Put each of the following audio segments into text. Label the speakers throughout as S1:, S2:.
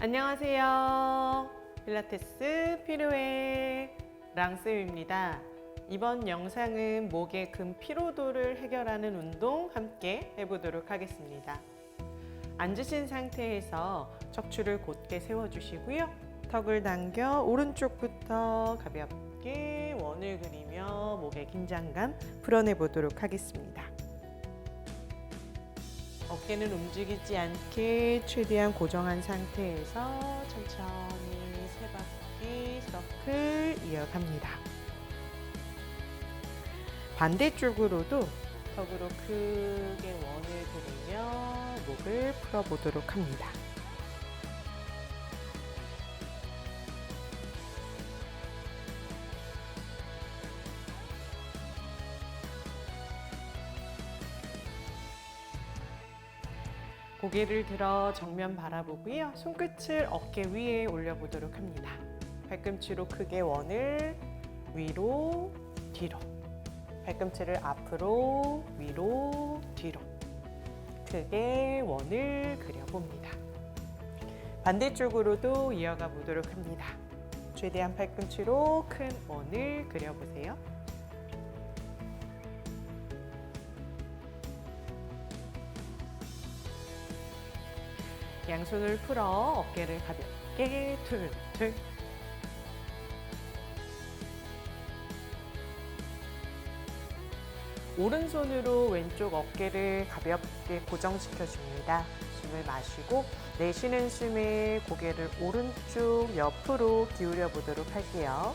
S1: 안녕하세요. 필라테스 필요해 랑쌤입니다. 이번 영상은 목의 근 피로도를 해결하는 운동 함께 해보도록 하겠습니다. 앉으신 상태에서 척추를 곧게 세워주시고요. 턱을 당겨 오른쪽부터 가볍게 원을 그리며 목의 긴장감 풀어내 보도록 하겠습니다. 어깨는 움직이지 않게 최대한 고정한 상태에서 천천히 세 바퀴 서클 이어갑니다. 반대쪽으로도 턱으로 크게 원을 그리며 목을 풀어보도록 합니다. 고개를 들어 정면 바라보고요. 손끝을 어깨 위에 올려보도록 합니다. 발꿈치로 크게 원을 위로 뒤로 발꿈치를 앞으로 위로 뒤로 크게 원을 그려봅니다. 반대쪽으로도 이어가 보도록 합니다. 최대한 팔꿈치로 큰 원을 그려보세요. 양손을 풀어 어깨를 가볍게 툴툴 오른손으로 왼쪽 어깨를 가볍게 고정시켜 줍니다. 숨을 마시고 내쉬는 숨에 고개를 오른쪽 옆으로 기울여 보도록 할게요.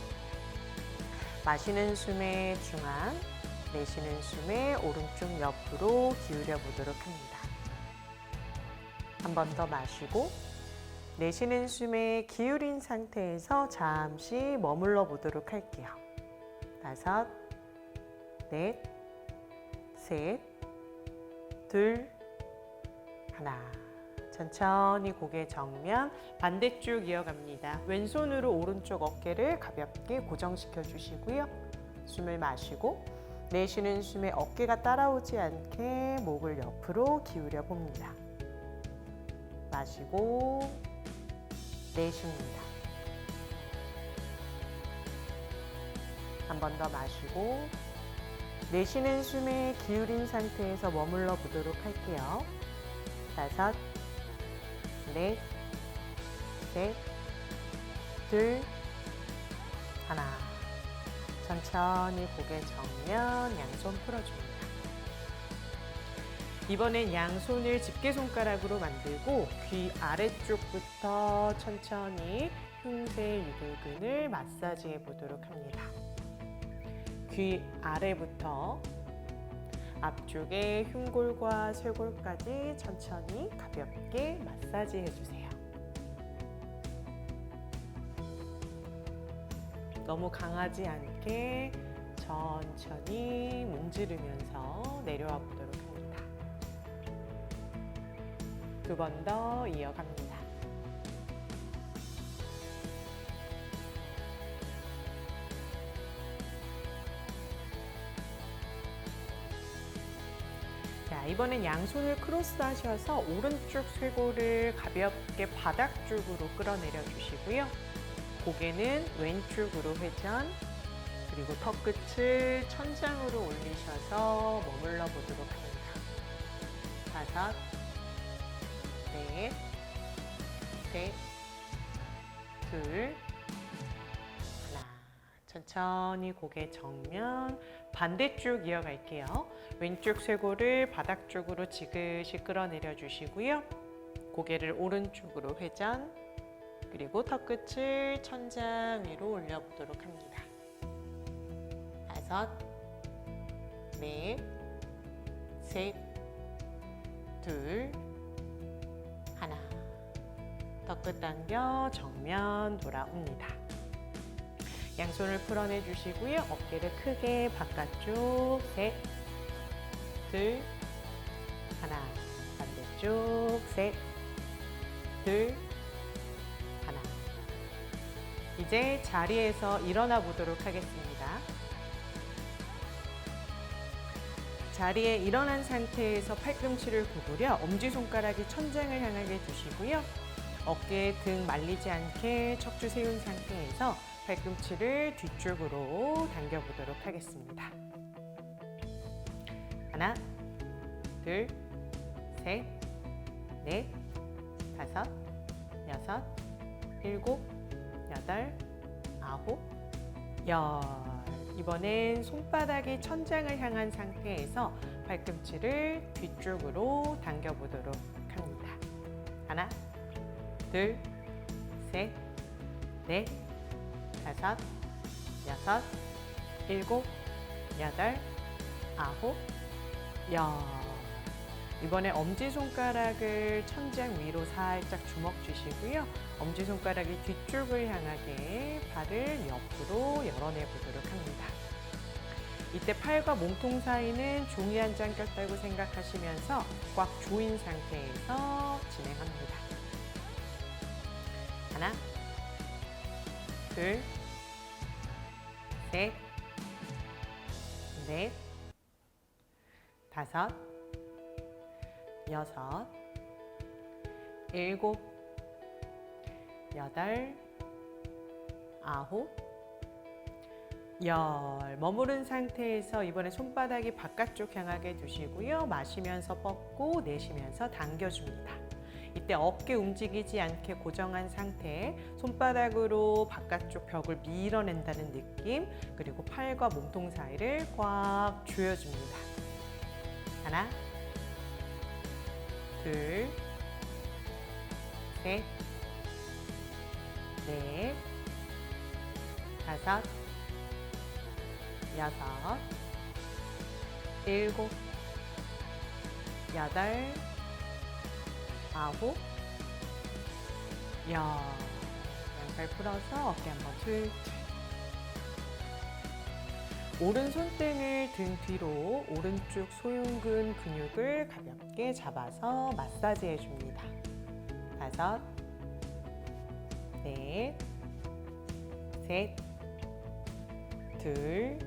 S1: 마시는 숨에 중앙, 내쉬는 숨에 오른쪽 옆으로 기울여 보도록 합니다. 한 번 더 마시고 내쉬는 숨에 기울인 상태에서 잠시 머물러 보도록 할게요. 다섯, 넷, 셋, 둘, 하나. 천천히 고개 정면 반대쪽 이어갑니다. 왼손으로 오른쪽 어깨를 가볍게 고정시켜 주시고요. 숨을 마시고 내쉬는 숨에 어깨가 따라오지 않게 목을 옆으로 기울여 봅니다. 마시고 내쉽니다. 한 번 더 마시고 내쉬는 숨에 기울인 상태에서 머물러 보도록 할게요. 다섯, 넷, 셋, 둘, 하나. 천천히 고개 정면 양손 풀어줍니다. 이번엔 양손을 집게 손가락으로 만들고 귀 아래쪽부터 천천히 흉쇄 유두근을 마사지해 보도록 합니다. 귀 아래부터 앞쪽에 흉골과 쇄골까지 천천히 가볍게 마사지해 주세요. 너무 강하지 않게 천천히 문지르면서 내려와 보도록 두 번 더 이어갑니다. 자, 이번엔 양손을 크로스 하셔서 오른쪽 쇄골을 가볍게 바닥 쪽으로 끌어내려 주시고요. 고개는 왼쪽으로 회전, 그리고 턱끝을 천장으로 올리셔서 머물러 보도록 합니다. 다섯, 넷, 셋, 둘, 하나. 천천히 고개 정면 반대쪽 이어갈게요. 왼쪽 쇄골을 바닥 쪽으로 지그시 끌어내려 주시고요. 고개를 오른쪽으로 회전, 그리고 턱끝을 천장 위로 올려보도록 합니다. 다섯, 넷, 셋, 둘. 턱끝 당겨 정면 돌아옵니다. 양손을 풀어내 주시고요. 어깨를 크게 바깥쪽 셋, 둘, 하나. 반대쪽 셋, 둘, 하나. 이제 자리에서 일어나 보도록 하겠습니다. 자리에 일어난 상태에서 팔꿈치를 구부려 엄지손가락이 천장을 향하게 두시고요. 어깨 등 말리지 않게 척추 세운 상태에서 팔꿈치를 뒤쪽으로 당겨보도록 하겠습니다. 하나, 둘, 셋, 넷, 다섯, 여섯, 일곱, 여덟, 아홉, 열. 이번엔 손바닥이 천장을 향한 상태에서 팔꿈치를 뒤쪽으로 당겨보도록 합니다. 하나, 둘, 셋, 넷, 다섯, 여섯, 일곱, 여덟, 아홉, 열. 이번에 엄지손가락을 천장 위로 살짝 주먹 주시고요. 엄지손가락이 뒤쪽을 향하게 발을 옆으로 열어내 보도록 합니다. 이때 팔과 몸통 사이는 종이 한 장 꼈다고 생각하시면서 꽉 조인 상태에서 진행합니다. 하나, 둘, 셋, 넷, 다섯, 여섯, 일곱, 여덟, 아홉, 열. 머무른 상태에서 이번에 손바닥이 바깥쪽 향하게 두시고요. 마시면서 뻗고 내쉬면서 당겨줍니다. 이때 어깨 움직이지 않게 고정한 상태, 손바닥으로 바깥쪽 벽을 밀어낸다는 느낌, 그리고 팔과 몸통 사이를 꽉 조여줍니다. 하나, 둘, 셋, 넷, 다섯, 여섯, 일곱, 여덟, 아홉, 열. 양발 풀어서 어깨 한번 툴툴. 오른 손등을 등 뒤로 오른쪽 소흉근 근육을 가볍게 잡아서 마사지 해줍니다. 다섯, 넷, 셋, 둘,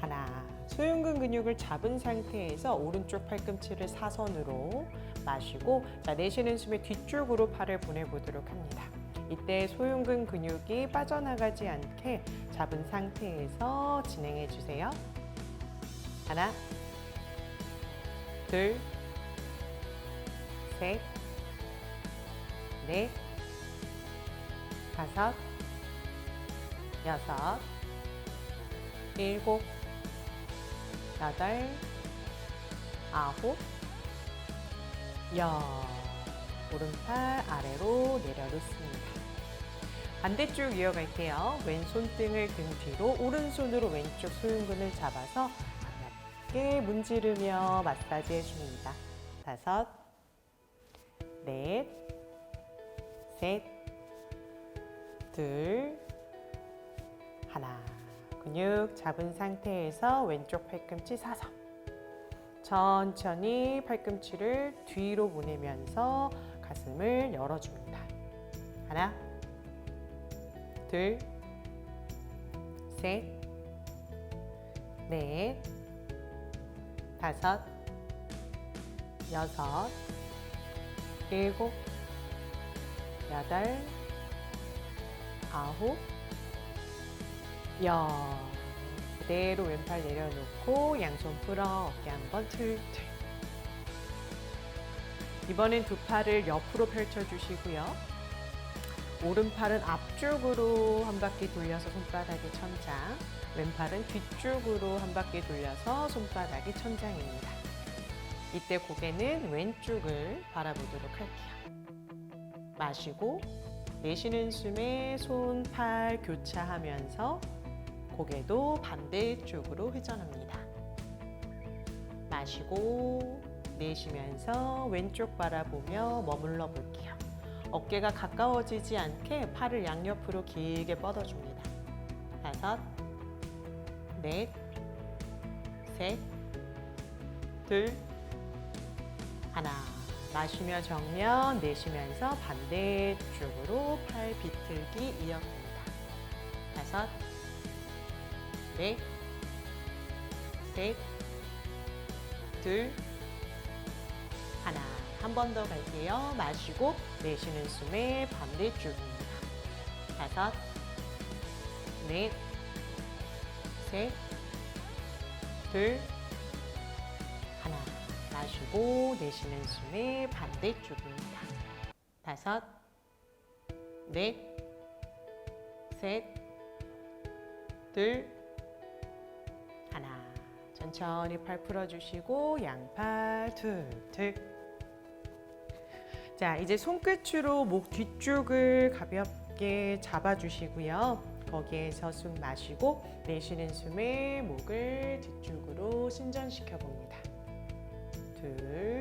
S1: 하나. 소흉근 근육을 잡은 상태에서 오른쪽 팔꿈치를 사선으로 마시고 자, 내쉬는 숨에 뒤쪽으로 팔을 보내보도록 합니다. 이때 소흉근 근육이 빠져나가지 않게 잡은 상태에서 진행해 주세요. 하나, 둘, 셋, 넷, 다섯, 여섯, 일곱, 여덟, 아홉, 열. 오른팔 아래로 내려놓습니다. 반대쪽 이어갈게요. 왼손 등을 등 뒤로 오른손으로 왼쪽 소흉근을 잡아서 가볍게 문지르며 마사지 해줍니다. 다섯, 넷, 셋, 둘, 하나. 근육 잡은 상태에서 왼쪽 팔꿈치 사선. 천천히 팔꿈치를 뒤로 보내면서 가슴을 열어줍니다. 하나, 둘, 셋, 넷, 다섯, 여섯, 일곱, 여덟, 아홉, 열. 그대로 왼팔 내려놓고 양손 풀어 어깨 한번 틀틀. 이번엔 두 팔을 옆으로 펼쳐주시고요. 오른팔은 앞쪽으로 한 바퀴 돌려서 손바닥이 천장, 왼팔은 뒤쪽으로 한 바퀴 돌려서 손바닥이 천장입니다. 이때 고개는 왼쪽을 바라보도록 할게요. 마시고 내쉬는 숨에 손, 팔 교차하면서 고개도 반대쪽으로 회전합니다. 마시고 내쉬면서 왼쪽 바라보며 머물러 볼게요. 어깨가 가까워지지 않게 팔을 양옆으로 길게 뻗어줍니다. 다섯, 넷, 셋, 둘, 하나. 마시며 정면, 내쉬면서 반대쪽으로 팔 비틀기 이어갑니다. 다섯, 넷, 셋, 둘, 하나. 한 번 더 갈게요. 마시고 내쉬는 숨에 반대쪽입니다. 다섯, 넷, 셋, 둘, 하나. 마시고 내쉬는 숨에 반대쪽입니다. 다섯, 넷, 셋, 둘. 천천히 팔 풀어주시고 양팔 툴툴. 자, 이제 손끝으로 목 뒤쪽을 가볍게 잡아주시고요. 거기에서 숨 마시고 내쉬는 숨에 목을 뒤쪽으로 신전시켜 봅니다. 둘,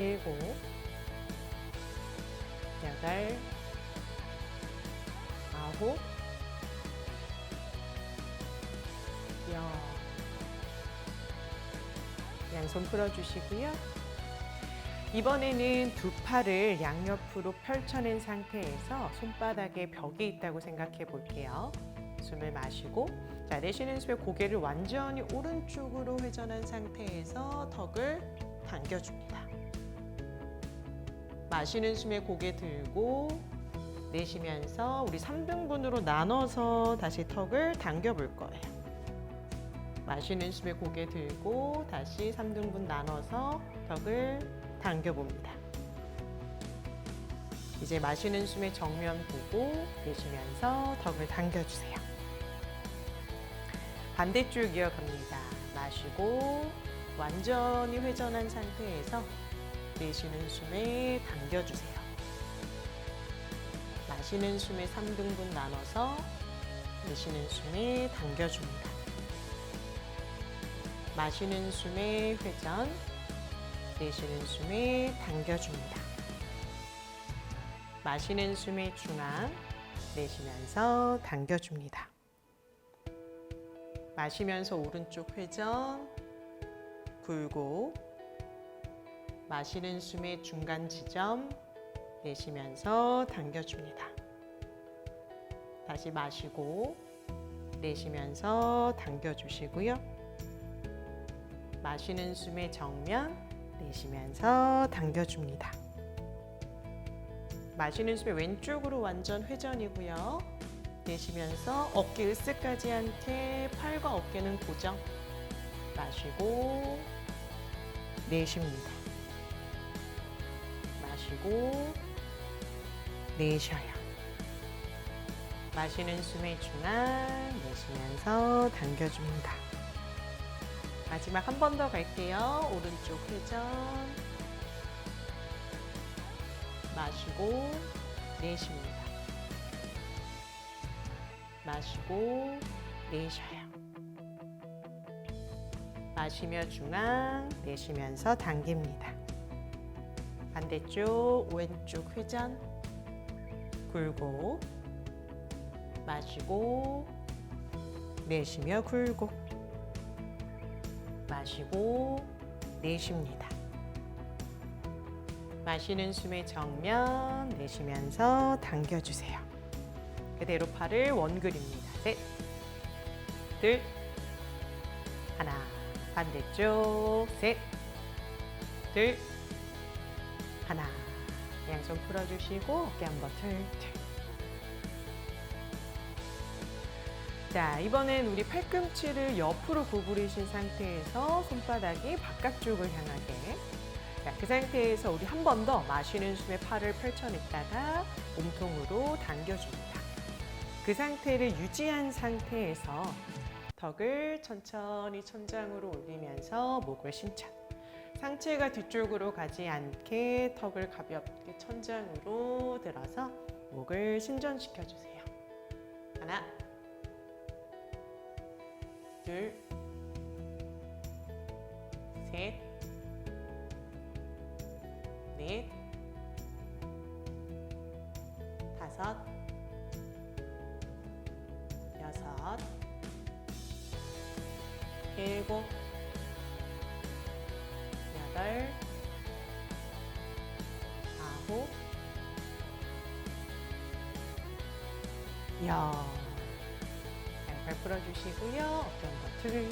S1: 일곱, 여덟, 아홉, 열. 양손 풀어주시고요. 이번에는 두 팔을 양옆으로 펼쳐낸 상태에서 손바닥에 벽이 있다고 생각해 볼게요. 숨을 마시고 자, 내쉬는 숨에 고개를 완전히 오른쪽으로 회전한 상태에서 턱을 당겨줍니다. 마시는 숨에 고개 들고 내쉬면서 우리 3등분으로 나눠서 다시 턱을 당겨 볼 거예요. 마시는 숨에 고개 들고 다시 3등분 나눠서 턱을 당겨 봅니다. 이제 마시는 숨에 정면 보고 내쉬면서 턱을 당겨 주세요. 반대쪽 이어갑니다. 마시고 완전히 회전한 상태에서 내쉬는 숨에 당겨주세요. 마시는 숨에 3등분 나눠서 내쉬는 숨에 당겨줍니다. 마시는 숨에 회전, 내쉬는 숨에 당겨줍니다. 마시는 숨에 중앙, 내쉬면서 당겨줍니다. 마시면서 오른쪽 회전, 굴고 마시는 숨의 중간 지점 내쉬면서 당겨줍니다. 다시 마시고 내쉬면서 당겨주시고요. 마시는 숨의 정면 내쉬면서 당겨줍니다. 마시는 숨의 왼쪽으로 완전 회전이고요. 내쉬면서 어깨 으쓱하지 않게 팔과 어깨는 고정. 마시고 내쉽니다. 마시고 내쉬어요. 마시는 숨의 중앙 내쉬면서 당겨줍니다. 마지막 한 번 더 갈게요. 오른쪽 회전. 마시고 내쉽니다. 마시고 내쉬어요. 마시며 중앙, 내쉬면서 당깁니다. 반대쪽 왼쪽 회전 굴고 마시고 내쉬며 굴고 마시고 내쉽니다. 마시는 숨의 정면 내쉬면서 당겨주세요. 그대로 팔을 원그립니다. 셋, 둘, 하나. 반대쪽 셋, 둘, 하나. 양손 풀어주시고 어깨 한번 툴툴. 자, 이번엔 우리 팔꿈치를 옆으로 구부리신 상태에서 손바닥이 바깥쪽을 향하게. 자, 그 상태에서 우리 한 번 더 마시는 숨에 팔을 펼쳐냈다가 몸통으로 당겨줍니다. 그 상태를 유지한 상태에서 턱을 천천히 천장으로 올리면서 목을 신천. 상체가 뒤쪽으로 가지 않게 턱을 가볍게 천장으로 들어서 목을 신전시켜 주세요. 하나, 둘, 셋, 넷, 다섯, 여섯, 일곱, 여덟, 넣고 이야 발 풀어주시고요. 어깨 버튼을